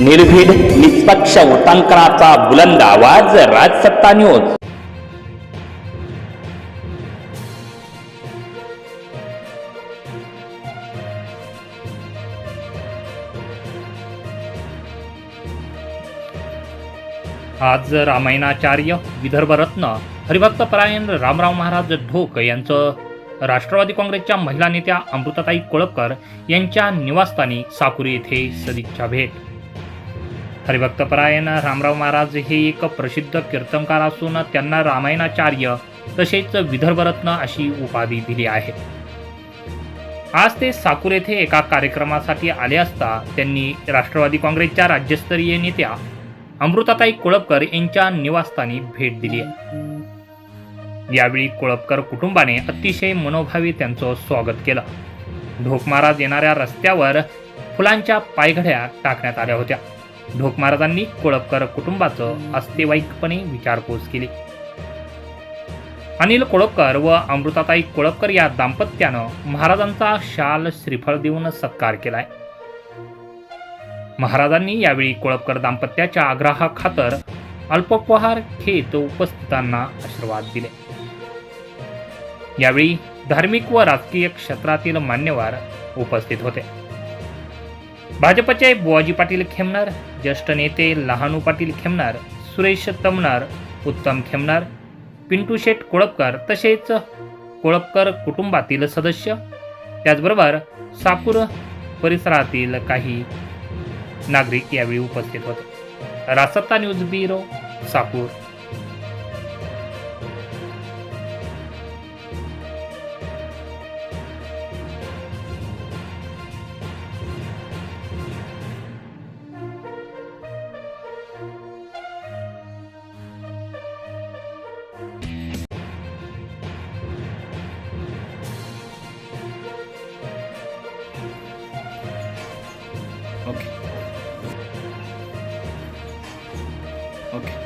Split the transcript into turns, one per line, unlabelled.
निर्भीड निष्पक्ष उटांकनाचा बुलंद आवाज राजसत्ता न्यूज
आज रामायणाचार्य विदर्भरत्न हरिभक्तपरायण रामराव महाराज ढोक यांचं राष्ट्रवादी काँग्रेसच्या महिला नेत्या अमृताताई कोळपकर यांच्या निवासस्थानी साकुरी येथे सदिच्छा भेट. हरिभक्तपरायण रामराव महाराज हे एक प्रसिद्ध कीर्तनकार असून त्यांना रामायणाचार्य तसेच विदर्भरत्न अशी उपाधी दिली आहे. आज ते साकूर येथे एका कार्यक्रमासाठी आले असता त्यांनी राष्ट्रवादी काँग्रेसच्या राज्यस्तरीय नेत्या अमृताताई कोळपकर यांच्या निवासस्थानी भेट दिली. आहे यावेळी कोळपकर कुटुंबाने अतिशय मनोभावी त्यांचं स्वागत केलं. ढोक महाराज येणाऱ्या रस्त्यावर फुलांच्या पायघड्या टाकण्यात आल्या होत्या. ढोक महाराजांनी कोळपकर कुटुंबाचं अस्तेवाईकपणे विचारपूस केली. अनिल कोळपकर व अमृताताई कोळपकर या दाम्पत्यानं महाराजांचा शाल श्रीफळ देऊन सत्कार केलाय. महाराजांनी यावेळी कोळपकर दाम्पत्याच्या आग्रहाखातर अल्पोपहार खेत उपस्थितांना आशीर्वाद दिले. यावेळी धार्मिक व राजकीय क्षेत्रातील मान्यवर उपस्थित होते. भाजपचे बुवाजी पाटील खेमणार ज्येष्ठ नेते लहानू पाटील खेमणार सुरेश तमनार उत्तम खेमणार पिंटू शेठ कोळपकर तसेच कोळपकर कुटुंबातील सदस्य. त्याचबरोबर सापूर परिसरातील काही नागरिक यावेळी उपस्थित होते. Rasatta news bureau Sapur. Okay. Okay.